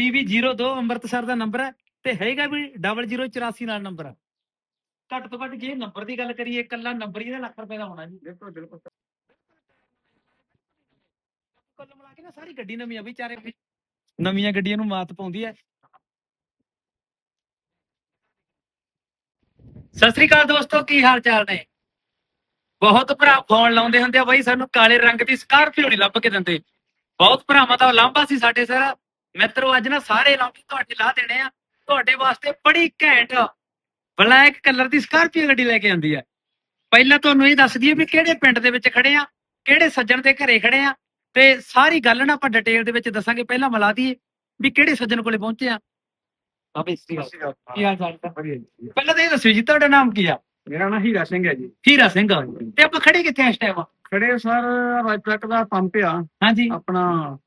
PV02 Amritsar ਦਾ number ਹੈ ਤੇ ਹੈਗਾ ਵੀ 0084 ਨਾਲ ਨੰਬਰ ਹੈ। ਘੱਟ ਤੋਂ ਘੱਟ ਜੇ ਨੰਬਰ ਦੀ ਗੱਲ ਕਰੀਏ ਇਕੱਲਾ ਨੰਬਰ ਹੀ ਇਹਦਾ ਲੱਖ ਰੁਪਏ ਦਾ ਹੋਣਾ ਜੀ। ਬਿਲਕੁਲ ਬਿਲਕੁਲ। ਕੁੱਲ ਮਿਲਾ ਕੇ ਨਾ ਸਾਰੀ ਗੱਡੀ ਨਵੀਂ ਆ ਵੀ ਚਾਰੇ ਨਵੀਆਂ ਗੱਡੀਆਂ ਨੂੰ ਮਾਤ ਪਾਉਂਦੀ ਹੈ। ਸਤਿ ਸ੍ਰੀ ਅਕਾਲ ਦੋਸਤੋ ਕੀ ਹਾਲ ਚਾਲ ਨੇ? ਬਹੁਤ ਭਰਾ ਫੋਨ ਲਾਉਂਦੇ ਹੁੰਦੇ ਆ ਬਾਈ ਸਾਨੂੰ ਕਾਲੇ ਰੰਗ ਦੀ ਸਕਾਰਪੀਓ ਨਹੀਂ ਲੱਭ ਕੇ ਦਿੰਦੇ। ਬਹੁਤ ਭਰਾਵਾਂ ਦਾ ਲਾਂਭਾ ਸੀ ਸਾਡੇ ਸਰ। ਮਿੱਤਰੋ ਅੱਜ ਨਾ ਸਾਰੇ ਲਾਂਭੇ ਤੁਹਾਡੇ ਲਾ ਦੇਣੇ ਆ ਤੁਹਾਡੇ ਵਾਸਤੇ ਬੜੀ ਘੈਂਟ ਬਲੈਕ ਕਲਰ ਦੀ ਸਕਾਰਪੀਓ ਗੱਡੀ ਲੈ ਕੇ ਆਂਦੀ ਹੈ ਪਹਿਲਾਂ ਤੁਹਾਨੂੰ ਇਹ ਦੱਸ ਦਈਏ ਵੀ ਕਿਹੜੇ ਪਿੰਡ ਦੇ ਵਿੱਚ ਖੜੇ ਆ ਕਿਹੜੇ ਸੱਜਣ ਦੇ ਘਰੇ ਖੜੇ ਆ ਤੇ ਸਾਰੀ ਗੱਲ ਨਾ ਆਪਾਂ ਡਿਟੇਲ ਦੇ ਵਿੱਚ ਦੱਸਾਂਗੇ ਪਹਿਲਾਂ ਮਿਲਾ ਦਈਏ ਵੀ ਕਿਹੜੇ ਸੱਜਣ ਕੋਲੇ ਪਹੁੰਚੇ ਆ। ਬਾਬੇ ਕੀ ਹਾਲ ਚਾਲ? ਹੈ? ਪਹਿਲਾਂ ਤਾਂ ਇਹ ਦੱਸਿਓ ਜੀ ਤੁਹਾਡਾ ਨਾਮ ਕੀ ਆ? ਮੇਰਾ ਨਾਮ ਹੀਰਾ ਸਿੰਘ ਹੈ ਜੀ। ਹੀਰਾ ਸਿੰਘ ਤੇ ਆਪਾਂ ਖੜੇ ਕਿੱਥੇ ਆ ਇਸ ਟਾਈਮ ਖੜੇ ਸਰ ਰਾਜਪੁਰ ਦਾ ਪੰਪ ਆ। ਹਾਂਜੀ। ਆਪਣਾ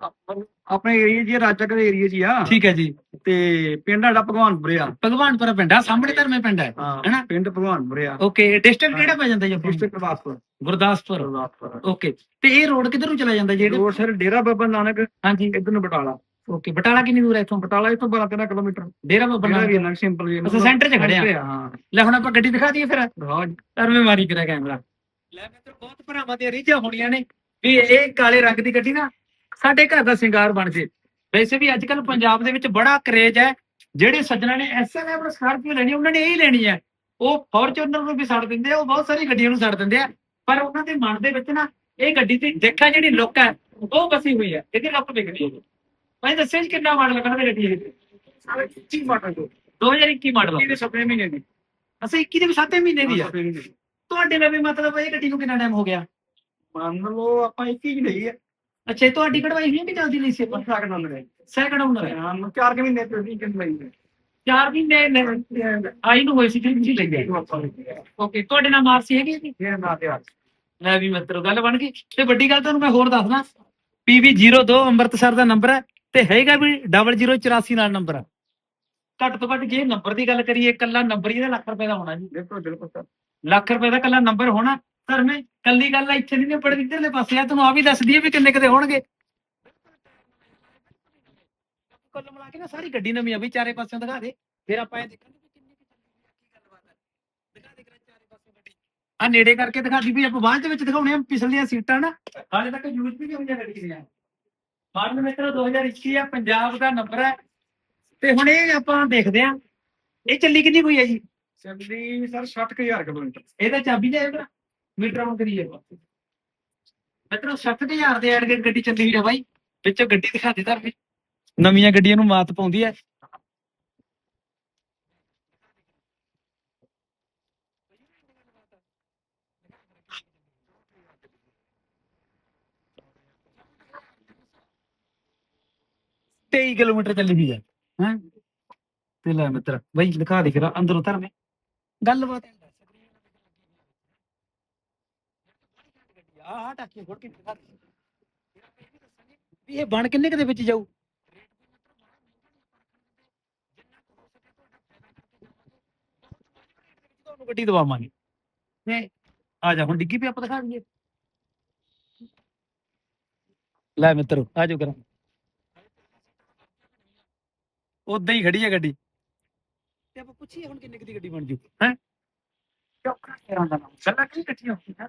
ਆਪ- ਆਪਣੇ ਏਰੀਆ ਜੀ ਰਾਜਪੁਰ ਦੇ ਏਰੀਆ ਜੀ ਆ। ਠੀਕ ਹੈ ਜੀ। ਤੇ ਪਿੰਡ ਸਾਡਾ ਭਗਵਾਨਪੁਰ ਆ। ਭਗਵਾਨਪੁਰ ਪਿੰਡ ਆ ਸਾਹਮਣੇ ਧਰਮੇ ਪਿੰਡ ਹੈ ਹੈਨਾ? ਪਿੰਡ ਭਗਵਾਨਪੁਰ ਆ। ਓਕੇ ਡਿਸਟ੍ਰਿਕਟ ਕਿਹੜਾ ਪੈ ਜਾਂਦਾ ਜੀ ਆਪਾਂ? ਡਿਸਟ੍ਰਿਕਟ ਗੁਰਦਾਸਪੁਰ। ਗੁਰਦਾਸਪੁਰ। ਗੁਰਦਾਸਪੁਰ। ਓਕੇ ਤੇ ਇਹ ਰੋਡ ਕਿੱਧਰ ਨੂੰ ਚਲਾ ਜਾਂਦਾ ਜਿਹੜੇ ਰੋਡ ਸਰ ਡੇਰਾ ਬਾਬਾ ਨਾਨਕ ਹਾਂਜੀ। ਇਧਰ ਨੂੰ ਬਟਾਲਾ। ਓਕੇ ਬਟਾਲਾ ਕਿੰਨੀ ਦੂਰ ਹੈ ਇੱਥੋਂ? ਬਟਾਲਾ ਇਥੋਂ 12 13 ਕਿਲੋਮੀਟਰ। ਡੇਰਾ ਬਾਬਾ ਨਾਨਕ। ਨਾ ਸਿੰਪਲ ਵੀ ਅੱਛਾ, center 'ਚ ਖੜੇ ਆ। ਹਾਂ। ਲੈ ਹੁਣ ਆਪਾਂ ਗੱਡੀ ਦਿਖਾ ਦਈਏ ਫਿਰ। ਧਰਮੇ ਮਾਰੀ ਕਰਿਆ ਕੈਮਰਾ। ਲੈ ਮਿੱਤਰ ਬਹੁਤ ਭਰਾਵਾਂ ਦੀਆਂ ਰੀਝਾਂ ਹੋਣੀਆਂ ਨੇ। ਵੀ ਇਹ ਕਾਲੇ ਰੰਗ ਦੀ ਗੱਡੀ ਨਾ ਸਾਡੇ ਘਰ ਦਾ ਸ਼ਿੰਗਾਰ ਬਣ ਜੇ। ਵੈਸੇ ਵੀ ਅੱਜ ਕੱਲ ਪੰਜਾਬ ਦੇ ਵਿੱਚ ਬੜਾ ਕਰੇਜ ਹੈ। ਜਿਹੜੇ ਸੱਜਣਾ ਨੇ ਐਸਐਮ ਸਕਾਰਪੀਓ ਲੈਣੀ ਉਹਨਾਂ ਨੇ ਇਹ ਹੀ ਲੈਣੀ ਹੈ। ਉਹ ਫੋਰਚੂਨਰ ਨੂੰ ਵੀ ਛੱਡ ਦਿੰਦੇ ਆ ਉਹ ਬਹੁਤ ਸਾਰੀ ਗੱਡੀਆਂ ਨੂੰ ਛੱਡ ਦਿੰਦੇ ਆ। ਪਰ ਉਹਨਾਂ ਦੇ ਮਨ ਦੇ ਵਿੱਚ ਨਾ ਇਹ ਗੱਡੀ ਦੀ ਦੇਖਾ ਜਿਹੜੀ ਲੁੱਕ ਹੈ ਉਹ ਬਸੀ ਹੋਈ ਹੈ। ਇਹਦੀ ਲੁੱਕ ਵਿਕਦੀ ਹੈ ਮੈਂ ਦੱਸਿਆ ਕਿੰਨਾ ਮਾਡਲ ਕਹਿੰਦੇ ਗੱਡੀ ਇਹ ਸਾਰੇ ਚੀਜ਼ ਮਾਟਰ ਤੋਂ 2021 ਮਾਡਲ ਇਹਦੇ ਸਪਨੇ ਮਹੀਨੇ ਦੀ। ਅਸੀਂ 21 ਦੇ ਵੀ 7 ਮਹੀਨੇ ਦੀ ਆ। ਤੁਹਾਡੇ ਨਾਲ ਵੀ ਮਤਲਬ ਇਹ ਗੱਡੀ ਨੂੰ ਕਿੰਨਾ ਟਾਈਮ ਹੋ ਗਿਆ? ਮੰਨ ਲਓ ਆਪਾਂ ਇੱਕ ਹੀ ਲਈ ਹੈ। ਅੱਛਾ ਇਹ ਤੁਹਾਡੀ ਕਢਵਾਈ ਹੈ ਕਿ ਜਲਦੀ ਲਈ ਸੀ ਆਪਾਂ? ਸਾਕ ਨਾਲ ਲੈ ਸੈਕਿੰਡ ਓਨਰ ਹੈ। ਹਾਂ ਚਾਰ ਕੁ ਮਹੀਨੇ ਤੋਂ ਕਿੰਨ ਲਈ ਹੈ। ਚਾਰ ਮਹੀਨੇ ਆਈ ਨੂੰ ਹੋਈ ਸੀ ਤੁਸੀਂ ਲਈ ਓਕੇ ਤੁਹਾਡੇ ਨਾਲ ਮਾਰਸੀ ਹੈਗੀ? ਜੀ ਇਹ ਨਾ ਤੇ ਲੈ ਵੀ ਮਿੱਤਰੋ ਗੱਲ ਬਣ ਗਈ। ਤੇ ਵੱਡੀ ਗੱਲ ਤੁਹਾਨੂੰ ਮੈਂ ਹੋਰ ਦੱਸਦਾ। PV02 ਅੰਮ੍ਰਿਤਸਰ ਦਾ ਨੰਬਰ ਹੈ ਤੇ ਹੈਗਾ ਵੀ 0084 ਨਾਲ ਨੰਬਰ ਹੈ। ਘੱਟ ਤੋਂ ਘੱਟ ਜੇ ਨੰਬਰ ਦੀ ਗੱਲ ਕਰੀਏ ਇਕੱਲਾ ਨੰਬਰ ਹੀ ਇਹਦਾ ਲੱਖ ਰੁਪਏ ਦਾ ਹੋਣਾ ਜੀ। ਬਿਲਕੁਲ ਬਿਲਕੁਲ ਸਰ। ਲੱਖ ਰੁਪਏ ਦਾ ਇਕੱਲਾ ਨੰਬਰ ਹੋਣਾ। ਸਰ ਮੈਂ ਕੱਲੀ ਗੱਲ ਇੱਥੇ ਨਹੀਂ ਨਿਬੜ ਇੱਧਰਲੇ ਪਾਸੇ ਆ ਤੁਹਾਨੂੰ ਆ ਵੀ ਦੱਸ ਦਈਏ ਵੀ ਕਿੰਨੇ ਕਿਤੇ ਹੋਣਗੇ। ਕੁੱਲ ਮਿਲਾ ਕੇ ਨਾ ਸਾਰੀ ਗੱਡੀ ਨਵੀਂ ਆ ਵੀ ਚਾਰੇ ਪਾਸਿਓਂ ਦਿਖਾ ਦੇ। ਫਿਰ ਆਪਾਂ ਇਹ ਦੇਖਾਂਗੇ ਵੀ ਕਿੰਨੀ ਕੁ ਚੱਲੀ ਹੈ, ਕੀ ਗੱਲਬਾਤ ਹੈ ਦਿਖਾ ਦੇ ਕਰਾਂ ਚਾਰੇ ਪਾਸਿਓਂ ਗੱਡੀ। ਆ ਨੇੜੇ ਕਰਕੇ ਦਿਖਾ ਦੀ ਵੀ ਆਪਾਂ ਬਾਅਦ ਦੇ ਵਿੱਚ ਦਿਖਾਉਣੇ ਆ ਪਿਛਲੀਆਂ ਸੀਟਾਂ ਨਾ। ਹਾਲੇ ਤੱਕ ਯੂਜ਼ ਵੀ ਨਹੀਂ ਹੋਈਆਂ ਗੱਡੀ ਦੀਆਂ ਮਾਡਲ ਮਿੱਤਰੋ 2021 ਆ ਪੰਜਾਬ ਦਾ ਨੰਬਰ ਹੈ ਤੇ ਹੁਣ ਇਹ ਆਪਾਂ ਦੇਖਦੇ ਆ ਇਹ ਚੱਲੀ ਕਿੰਨੀ ਹੋਈ ਹੈ ਜੀ? ਚੱਲਦੀ ਸਰ 60000 ਕਿਲੋਮੀਟਰ। ਇਹਦਾ ਚਾਬੀ ਲੈ ਇਹਦਾ ਮੀਟਰ ਆਨ ਕਰੀਏ। ਮਤਲਬ 60000 ਦੇ ਐਡ ਗੱਡੀ ਚੱਲੀ ਹੋਈ ਹੈ ਬਾਈ। ਵਿੱਚੋਂ ਗੱਡੀ ਦਿਖਾ ਦੇ ਧਰ ਨਵੀਆਂ ਗੱਡੀਆਂ ਨੂੰ ਮਾਤ ਪਾਉਂਦੀ ਹੈ ਤੇਈ ਕਿਲੋਮੀਟਰ ਚੱਲੀ ਹੋਈ ਹੈ ਹੈ? ਤੇ ਲੈ ਮਿੱਤਰ, ਬਾਈ ਦਿਖਾ ਦੇ ਫਿਰ, ਅੰਦਰੋਂ ਧਰਨੇ। ਗੱਲਬਾਤ ਹੈ ਆ ਆ ਟਾਕੀ ਫੋੜ ਕੇ ਦਿਖਾ ਦੇ। ਵੀ ਇਹ ਬਣ ਕਿੰਨੇ ਕੁ ਦੇ ਵਿੱਚ ਜਾਊ? ਤੁਹਾਨੂੰ ਗੱਡੀ ਦਵਾਵਾਂਗੇ। ਤੇ ਆ ਜਾ ਹੁਣ ਡਿੱਗੀ ਵੀ ਆਪਾਂ ਦਿਖਾ ਦਈਏ। ਲੈ ਮਿੱਤਰੋ ਆ ਜਾਓ ਕਰਾਂ। ਉਦਾਂ ਹੀ ਖੜੀ ਹੈ ਗੱਡੀ। ਤੇ ਆਪਾਂ ਪੁੱਛੀਏ ਹੁਣ ਕਿੰਨੇ ਕੁ ਦੀ ਗੱਡੀ ਬਣ ਜੂ। ਹੈ? ਚੌਕਾ ਕਰਾਂ ਦਾ ਨਾਮ। ਗੱਲਾਂ ਕਿਹੜੀ ਇਕੱਠੀਆਂ ਹੋਈਆਂ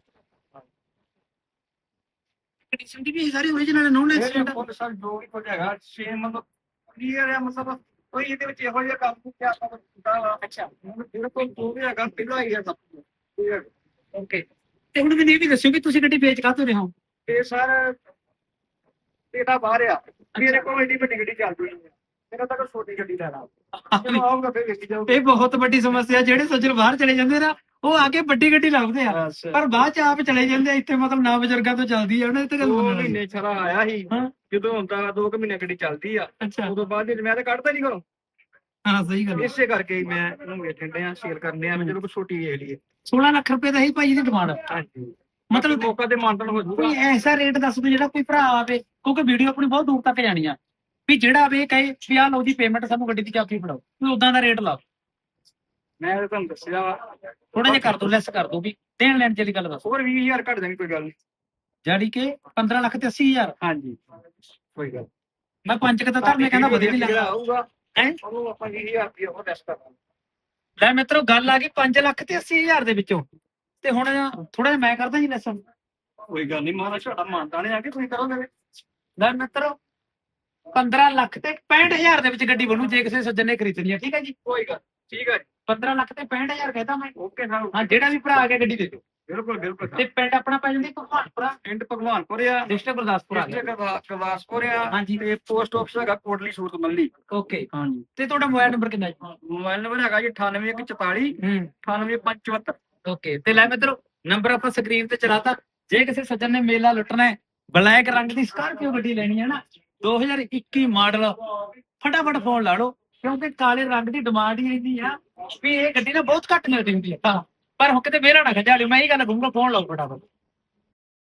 ਰੁਪਏ 16 ਲੱਖ ਦਾ ਸਰ ਵੀ ਅੱਛਾ ਫੁੱਲ ਸੋਰਸ ਹੈ ਕੰਡੀਸ਼ਨ ਵੀ ਸਾਰੀ ਨੋਨ ਇਹ ਐਕਸੀਡੈਂਟ ਫੁੱਲ ਸਰ ਜੋ ਵੀ ਕੁਝ ਹੈਗਾ ਸੇਮ ਮਤਲਬ ਕਲੀਅਰ ਹੈ ਮਤਲਬ ਕੋਈ ਇਹਦੇ ਵਿੱਚ ਇਹੋ ਜਿਹਾ ਕੰਮ ਕਿਹਾ ਆਪਾਂ ਕੀਤਾ ਵਾ। ਅੱਛਾ। ਬਿਲਕੁਲ ਜੋ ਵੀ ਹੈਗਾ ਪਹਿਲਾਂ ਹੀ ਹੈ ਸਭ ਕੁਝ। ਓਕੇ ਤੇ ਹੁਣ ਮੈਨੂੰ ਇਹ ਵੀ ਦੱਸਿਓ ਕਿ ਤੁਸੀਂ ਗੱਡੀ ਵੇਚ ਕਾਹਤੋਂ ਰਹੇ ਹੋ? ਤੇ ਸਰ ਇਹਦਾ ਬਾਹਰ ਆ। ਮੇਰੇ ਕੋਲ ਏਡੀ ਵੱਡੀ ਗੱਡੀ ਚੱਲਦੀ ਨਹੀਂ ਹੈ ਮੇਰਾ ਤਾਂ ਕੋਈ ਛੋਟੀ ਗੱਡੀ ਲੈਣਾ। ਫਿਰ ਜਾਊਗਾ। ਇਹ ਬਹੁਤ ਵੱਡੀ ਸਮੱਸਿਆ ਜਿਹੜੇ ਸੱਜਣ ਬਾਹਰ ਚਲੇ ਜਾਂਦੇ ਨਾ ਉਹ ਆ ਕੇ ਵੱਡੀ ਗੱਡੀ ਲੱਭਦੇ ਆ। ਪਰ ਬਾਅਦ ਚ ਆਪ ਚਲੇ ਜਾਂਦੇ ਆ, ਇੱਥੇ ਮਤਲਬ ਨਾ ਬਜ਼ੁਰਗਾਂ ਤੋਂ ਚੱਲਦੀ ਆ ਉਹਨਾਂ ਦੀ ਤਾਂ ਗੱਲ ਦੋ ਮੰਨਣ। ਮਹੀਨੇ ਛੜਾ ਆਇਆ ਸੀ। ਹਾਂ। ਜਦੋਂ ਹੁੰਦਾ ਦੋ ਕੁ ਮਹੀਨੇ ਗੱਡੀ ਚੱਲਦੀ ਆ ਅੱਛਾ। ਉਦੋਂ ਬਾਅਦ ਵਿੱਚ ਮੈਂ ਤਾਂ ਕੱਢਦਾ ਨਹੀਂ ਘਰੋਂ। ਹਾਂ ਸਹੀ ਗੱਲ ਆ। ਇਸੇ ਕਰਕੇ ਹੀ ਮੈਂ ਇਹਨੂੰ ਵੇਚਣ ਡਿਆ ਸ਼ੇਅਰ ਕਰਨੇ ਆ ਵੀ ਚਲੋ ਕੋਈ ਛੋਟੀ ਵੇਚ ਲਈਏ 16 ਲੱਖ ਰੁਪਏ ਦਾ ਹੀ ਭਾਈ ਦੀ ਡਿਮਾਂਡ ਹਾਂਜੀ। ਮਤਲਬ ਮੌਕਾ ਤੇ ਮਾਨਤਨ ਹੋ ਕੋਈ ਜਾਊਗਾ ਐਸਾ ਰੇਟ ਦੱਸ ਦਿਓ ਜਿਹੜਾ ਕੋਈ ਭਰਾ ਆਵੇ ਕਿਉਂਕਿ ਵੀਡੀਓ ਆਪਣੀ ਬਹੁਤ ਦੂਰ ਤੱਕ ਜਾਣੀ ਆ। ਵੀ ਜਿਹੜਾ ਆਵੇ ਕਹੇ ਵੀ ਆਹ ਲਓ ਜੀ ਪੇਮੈਂਟ ਸਾਨੂੰ ਗੱਡੀ ਦੀ ਚਾਬੀ ਫੜਾਓ। ਕੋਈ ਉਦਾਂ ਦਾ ਰੇਟ ਲਾਓ। ਮੈਂ ਤਾਂ ਤੁਹਾਨੂੰ ਦੱਸਿਆ ਵਾ। ਥੋੜਾ ਜਿਹਾ ਕਰ ਦੋ ਲੈਸ ਕਰ ਦੋ ਵੀ। ਦੇਣ ਲੈਣ ਦੀ ਗੱਲ ਦੱਸੋ। ਹੋਰ 20000 ਘੱਟ ਦੇਣੀ ਕੋਈ ਗੱਲ ਨਹੀਂ ਜਿਹੜੀ ਕਿ 15 ਲੱਖ ਤੇ 80000 ਹਾਂਜੀ। ਕੋਈ ਗੱਲ ਮੈਂ ਪੰਜ ਕਿ ਤਾਂ ਧਰਨੇ ਕਹਿੰਦਾ ਵਧੀਆ ਨਹੀਂ ਲੱਗਦਾ ਆਊਗਾ ਹੈਂ? ਉਹਨੂੰ ਆਪਾਂ 20000 ਰੁਪਏ ਉਹ ਟੈਸਟ ਕਰਾਂਗੇ ਲੈ ਮਿੱਤਰੋ ਗੱਲ ਆ ਗਈ 5 ਲੱਖ ਤੇ 80000 ਦੇ ਵਿੱਚੋਂ। ਤੇ ਹੁਣ ਥੋੜਾ ਜਿਹਾ ਮੈਂ ਕਰਦਾ ਜੀ ਲੈਸਨ ਕੋਈ ਗੱਲ ਨਹੀਂ ਮਹਾਰਾਜ ਤੁਹਾਡਾ ਮਾਨਤਾ ਨੇ ਆ ਕੇ ਤੁਸੀਂ ਕਰੋਗੇ ਲੈ ਮਿੱਤਰੋ 15 ਲੱਖ ਤੇ 65000 ਦੇ ਵਿੱਚ ਗੱਡੀ ਬਣੂ ਜੇ ਕਿਸੇ ਸੱਜਣ ਨੇ ਖਰੀਦਣੀ ਹੈ ਠੀਕ ਹੈ ਜੀ? ਕੋਈ ਗੱਲ ਠੀਕ ਹੈ 15 ਲੱਖ ਤੇ 65000 ਕਹਿੰਦਾ ਮੈਂ। ਓਕੇ ਸਰ ਹਾਂ ਜਿਹੜਾ ਵੀ ਭਰਾ ਆ ਕੇ ਗੱਡੀ ਦੇ ਦਿਓ। ਬਿਲਕੁਲ ਬਿਲਕੁਲ ਤੇ ਪਿੰਡ ਆਪਣਾ ਪੈ ਜਾਂਦੀ ਭਗਵਾਨਪੁਰਾ। ਪਿੰਡ ਭਗਵਾਨਪੁਰ ਆ। ਡਿਸਟ੍ਰਿਕਟ ਗੁਰਦਾਸਪੁਰ ਆ ਗਿਆ। ਗੁਰਦਾਸਪੁਰ ਆ। ਹਾਂਜੀ। ਤੇ ਪੋਸਟ ਆਫਿਸ ਹੈਗਾ ਕੋਟਲੀ ਸੂਰਤ ਮੱਲੀ ਓਕੇ। ਹਾਂਜੀ। ਤੇ ਤੁਹਾਡਾ ਮੋਬਾਈਲ ਨੰਬਰ ਕਿੰਨਾ ਹੈ ਮੋਬਾਈਲ ਨੰਬਰ ਹੈਗਾ ਜੀ 98144 ਹੂੰ। 98574 ਓਕੇ। ਤੇ ਲੈ ਮਿੱਤਰੋ ਨੰਬਰ ਆਪਾਂ ਸਕਰੀਨ ਤੇ ਚਲਾਤਾ। ਜੇ ਕਿਸੇ ਸੱਜਣ ਨੇ ਮੇਲਾ ਲੁੱਟਣਾ ਹੈ ਬਲੈਕ ਰੰਗ ਦੀ ਸਕਾਰਪੀਓ ਗੱਡੀ ਲੈਣੀ ਹੈ ਨਾ 2021 ਮਾਡਲ ਫਟਾਫਟ ਫੋਨ ਲਾ ਲਓ ਕਿਉਂਕਿ ਕਾਲੇ ਰੰਗ ਦੀ ਡਿਮਾਂਡ ਹੀ ਇੰਨੀ ਆ। ਵੀ ਇਹ ਗੱਡੀ ਨਾ ਬਹੁਤ ਘੱਟ ਮਿਲਦੀ ਹੁੰਦੀ ਹੈ। ਹਾਂ, ਪਰ ਹੁਣ ਕਿਤੇ ਮੇਰਾ ਨਾ ਖਜਾ ਲਿਓ, ਮੈਂ ਇਹ ਗੱਲ ਕਹੂੰਗਾ, ਫੋਨ ਲਾਓ ਫਟਾਫਟ।